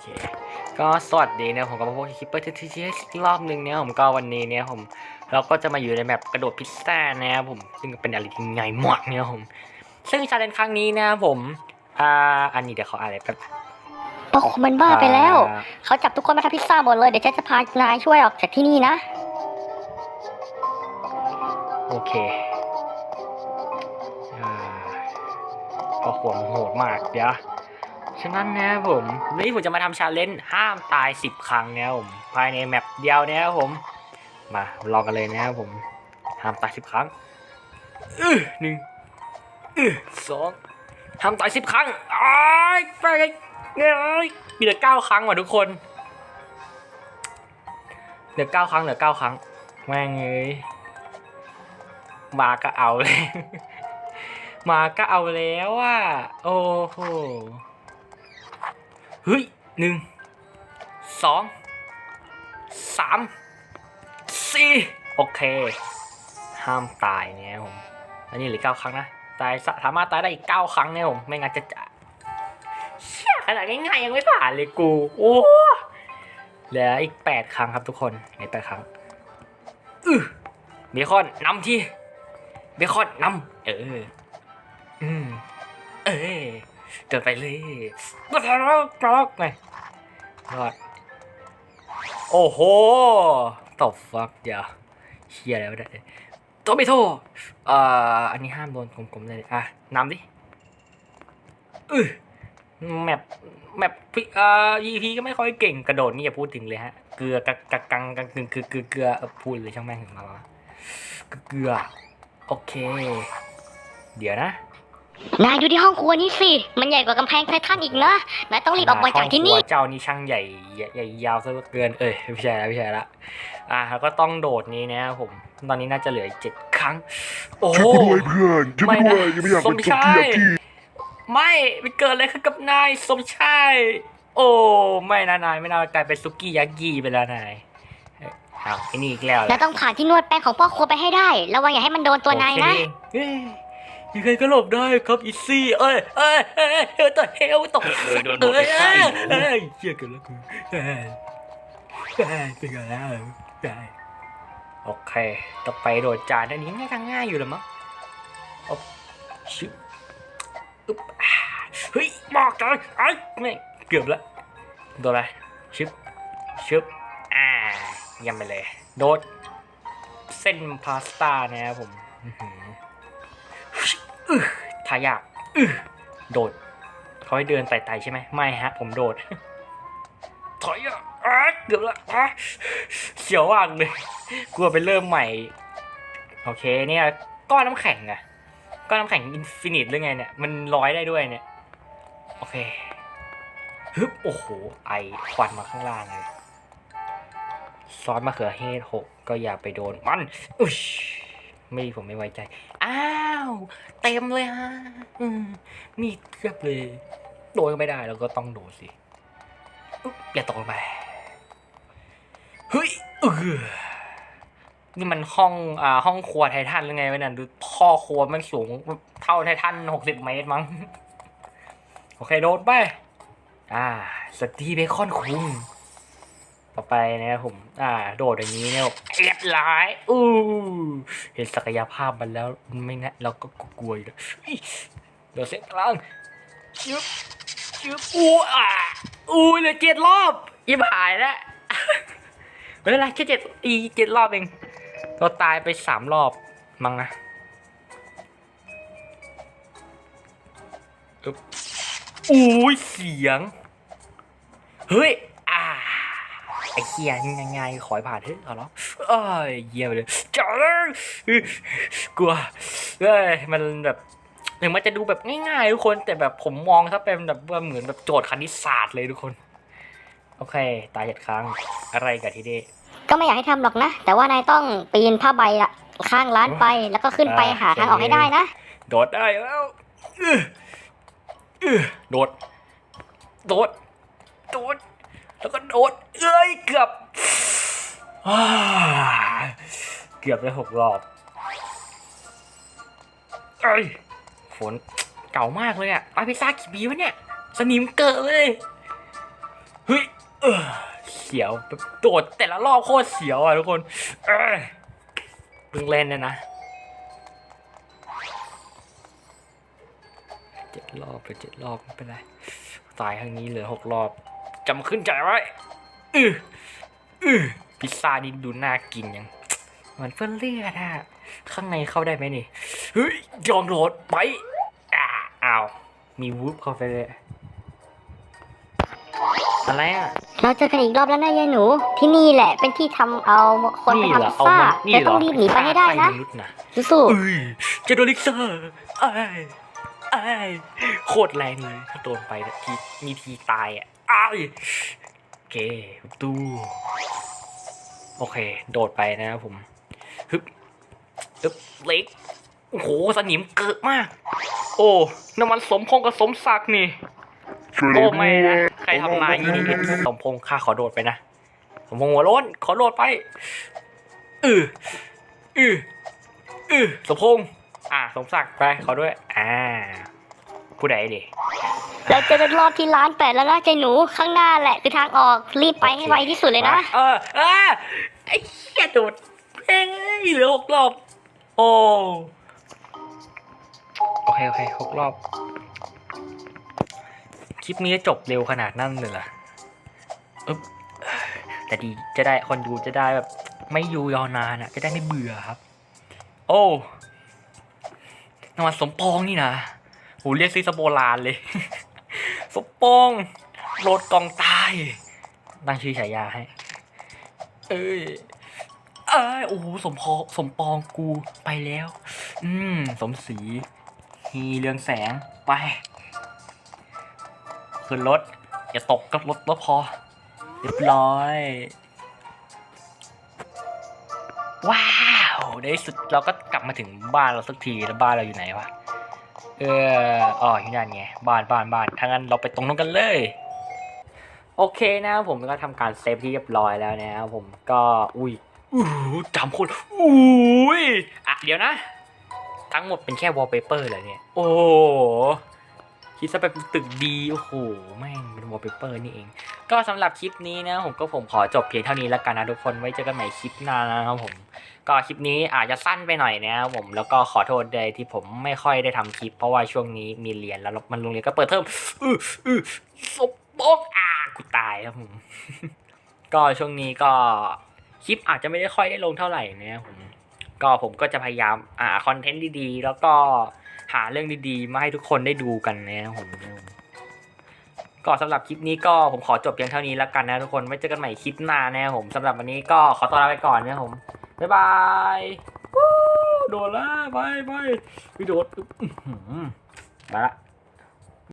เค ก็สวัสดีนะผมกับพวกคิปเปอร์ที่ที่อีกรอบหนึ่งเนี่ยผมก็วันนี้เนี่ยผมเราก็จะมาอยู่ในแบบกระโดดพิซซ่านะครับผมซึ่งเป็นอะไรที่ง่ายมากเนี่ยผม ซึ่งชาเลนจ์ครั้งนี้นะครับผมอ่าอันนี้เดี๋ยวเขาอะไรแป๊บโอ้โหมันบ้าไปแล้วอ่าเขาจับทุกคนมาทำพิซซ่าหมดเลย เดี๋ยวฉันจะพานายช่วยออกจากที่นี่นะ โอเคอ่าก็ขวมโหดมากเดี๋ยว ฉะนั้นนะครับผมวันนี้ผมจะมาทำชาเลนจ์ห้ามตายสิบครั้งนะครับผม ภายในแมปเดียวนะครับผม มาลองกันเลยนะครับผม ห้ามตายสิบครั้งอือหนึ่งอือสองห้ามตายสิบครั้งอ้ายไปเอ้ยมีเหลือเก้าครั้งว่ะทุกคน เหลือเก้าครั้งเหลือเก้าครั้ง แม่งเอ้ยมาก็เอาเลย มาก็เอาแล้วอะ โอ้โห เฮ้ยหนึ่งสองสามสี่โอเค ห้ามตายเนี่ยผมอันนี้เหลือเก้าครั้งนะตายสามารถตายได้อีกเก้าครั้งเนี่ยผมไม่งั้นจะจะเชี่ยขนาดง่ายๆยังไม่ผ่านเลยกูโอ้เหลืออีกแปดครั้งครับทุกคนในแปดครั้งอือเบคอนนำที่เบคอนนำเอออืมเออ เดินไปเลยกรอกกรอกไงรอดโอ้โหตบฟักเดี๋ยวเชียอะไรวะเนี่ยโตไม่โทเอ่ออันนี้ห้ามโดนกลมๆเลยอะนำดิอือแมปแมปพี่เอ่อ EP ก็ไม่ค่อยเก่งกระโดดนี่อย่าพูดถึงเลยฮะ เกลือกะกกังกังกึงคือเกลือเกลือพูดเลยช่างแม่งถึงมาวเกลือ โอเค เดี๋ยวนะ นายดูที่ห้องครัวนี่สิ มันใหญ่กว่ากำแพงไททันอีกนะนายต้องรีบออกไปจากที่นี่ห้องครัวเจ้านี่ช่างใหญ่ใหญ่ใหญ่ยาวซะเหลือเกิน เอ้ยไม่ใช่แล้วไม่ใช่ละอ่าแล้วก็ต้องโดดนี้นะครับผม ตอนนี้น่าจะเหลืออีกเจ็ดครั้ง โอ้โหช่วยกูด้วยเพื่อนช่วยไม่กูนะด้วยยังไม่อยากสเป็นมสุชากี้ยยากิไม่ไม่เกิดอะไรขึ้นกับนายสมชายโอ้ไม่นะนายไม่น่ากลายเป็นซุกี้ยากิไปแล้วนายเอ้ยอ้าวไอ้นี่อีกแล้วนายต้องผ่านที่นวดแป้งของพ่อครัวไปให้ได้ ระวังอย่าให้มันโดนตัวนายนะโอเคเอ้ ยังไงก็หลบได้ครับอีซี่เอ้ยเอ้ยเอ้ยเอ้ยตัวเฮลตกเออโดนโดนเอ้ยไปใกล้เอ้ยเชี่ยเกันแล้วกูเอ้ยเอ้ยเป็นไงแล้วเอ้โอเค ต่อไปโดดจานอันนี้ง่ายทางง่ายอยู่แล้วมั้งอ๊บชิบอึ๊บอ่าเฮ้ยบอกจังไอ้ยไม่งเกือบแล้วโดดอะไรชึบชึบอ่าเยังไปเลย โดด เส้นพาสต้านะครับผมอื้อหือ อื้อทายากโดดเขาให้เดินไต่ๆใช่ไหมไม่ฮะ ผมโดด ถอยอะเกือบละอะเสียวมากเลยกลัวไปเริ่มใหม่ โอเคเนี่ยก้อนน้ำแข็งอะก้อนน้ำแข็งอินฟินิตหรือไงเนี่ย มันร้อยได้ด้วยเนี่ย โอเคฮึบโอ้โห ไอควันมาข้างล่างเลยซอสมะเขือเทศหกก็อย่าไปโดนมันอุ๊ย ไม่ผมไม่ไว้ใจ อ้าว เต็มเลยฮะอืมมีเทียบเลย โดนก็ไม่ได้แล้วก็ต้องโดนสิอย่าตกลงไป เฮ้ยเออนี่มันห้องอ่าห้องครัวไททันหรือไงวะเนี่ยดูท่อครัวมันสูงเท่าไททันหกสิบเมตรมั้ง โอเคโดนไป อ่า สตีเบคอนคุง ต่อไปนะครับผม อ่า โดดอย่างนี้เนี่ยเรียบร้อยอู้เห็นศักยภาพมันแล้วไม่นะเราก็กลัวอยู่นะเฮ้ยโดดเส้นกลางชึบชึบอู้อ่าอู้เหลือเจ็ดรอบยิบหายแล้วไม่เป็นไรแค่เจ็ดอีเจ็ดรอบเองเราตายไปสามรอบมั้งนะอึ๊บอู้ยเสียง เฮ้ย ไอ้เฮียนี่ง่ายๆขอให้ผ่านเถอะเอาแล้วเอ้ยเยี่ยมเลยจ้าเลยกลัวเอ้ยมันแบบถึงมันจะดูแบบง่ายๆทุกคนแต่แบบผมมองถ้าเป็นแบบว่าเหมือนแบบโจทย์คณิตศาสตร์เลยทุกคน โอเค ตายเจ็ดครั้งอะไรกับทีเดก็ไม่อยากให้ทำหรอกนะ แต่ว่านายต้องปีนผ้าใบละข้างร้านไปแล้วก็ขึ้นไปหาทางออกให้ได้นะ โดดได้แล้วอื้ออื้อโดด โดด โดด แล้วก็โดดเอ้ยเกือบเกือบได้หกรอบเอ้ยฝนเก่ามากเลยอะปาพิซ่ากี่ปีวะเนี่ย สนิมเกิดเลย เฮ้ยเสียวแบบโดดแต่ละรอบโคตรเสียวอะทุกคนเออเพิ่งเล่นนะนะเจ็ดรอบไปเจ็ดรอบไม่เป็นไร ตายครั้งนี้เหลือหกรอบ จำขึ้นใจไว้อืออือพิซซ่านี่ดูน่ากินยัง เหมือนเพื่อนเลือดอะข้างในเข้าได้ไหมนี่ เฮ้ยยอมโหลดไปอ่าอ้าว มีวูบเข้าไปเลย อะไรอะเราเจอกันอีกรอบแล้วนะยายหนู ที่นี่แหละเป็นที่ทำเอาคนไปนี่เหรอทำพิซซ่าเอามันนี่แต่เหรต้องรีบหนีไปให้ได้นะฆ่ามนุษย์นะสู้เอ้ยเจโดลิกเซอร์ไอ้ยไอ้ยโคตรแรงเลย ถ้าโดนไปนะทีมีทีตายอะ อ้ายโอเคดูโอเค โดดไปนะครับผมฮึบฮึบเล็กโอ้โหสนิมเกิดมาก โอ้น้ำมันสมพงษ์กับสมศักดิ์นี่โอ้ไม่นะใครทำนายอย่างนี้สมพงษ์ข้าขอโดดไปนะสมพงษ์หัวโล้นขอโดดไปอืออืออือสมพงษ์อ่าสมศักดิ์ไปขอด้วย อ่า ผู้ใดดิๆ เราเจอกันรอบที่ร้านแปดแล้วนะยายหนูข้างหน้าแหละคือทางออกรีบไปให้ไวที่สุดเลยนะ เออเออไอ้เหี้ยโดดเอ้ยเหลือหกรอบ โอ้ โอเค โอเคหกรอบ คลิปนี้จะจบเร็วขนาดนั้นเลยเหรออึ๊บแต่ดีจะได้คนดูจะได้แบบ ไม่อยู่ยาวนานอะจะได้ไม่เบื่อครับ โอ้นวัดสมปองนี่นะโหเรียกซีสโบราณเลย สมปองโหลดกองตายตั้งชื่อฉายาให้ เอ้ยเอ้ยโอ้โหสมพอสมปองกูไปแล้ว อืม สมศรีฮีเรืองแสงไป ขึ้นรถ อย่าตกกับรถรถพอ เรียบร้อย ว้าวได้สุดเราก็กลับมาถึงบ้านเราสักที แล้วบ้านเราอยู่ไหนวะ เอออ๋ออยู่นั่นไงบ้านบ้านบ้านถ้างั้นเราไปตรงนู้นกันเลย โอเคนะครับผมก็ทำการเซฟที่เรียบร้อยแล้วนะครับผมก็อุ้ยอู้จำคนอุ้ยอะเดี๋ยวนะ ทั้งหมดเป็นแค่วอลเปเปอร์เหรอเนี่ย โอ้ คิดซะเป็นตึกดีโอ้โหแม่งเป็นวอลเปเปอร์นี่เอง ก็สำหรับคลิปนี้นะผมก็ผมขอจบเพียงเท่านี้แล้วกันนะทุกคนไว้เจอกันใหม่คลิปหน้านะครับผม ก็คลิปนี้อาจจะสั้นไปหน่อยนะครับผมแล้วก็ขอโทษเลยที่ผมไม่ค่อยได้ทำคลิป เพราะว่าช่วงนี้มีเรียนแล้วมันโรงเรียนก็เปิดเทอมอืออือสบปองอ่ากูตายครับผมก็ช่วงนี้ก็คลิปอาจจะไม่ได้ค่อยได้ลงเท่าไหร่นะครับผมก็ผมก็จะพยายามอ่าคอนเทนต์ดีๆ แล้วก็ หาเรื่องดีๆ มาให้ทุกคนได้ดูกันนะครับผมก็สำหรับคลิปนี้ก็ผมขอจบเพียงเท่านี้แล้วกันนะทุกคนไว้เจอกันใหม่คลิปหน้านะครับผมสำหรับวันนี้ก็ขอตัวลาไปก่อนนะครับผมบ๊ายบายโดนแล้วไปไปวิโดดอื้อหือมาละ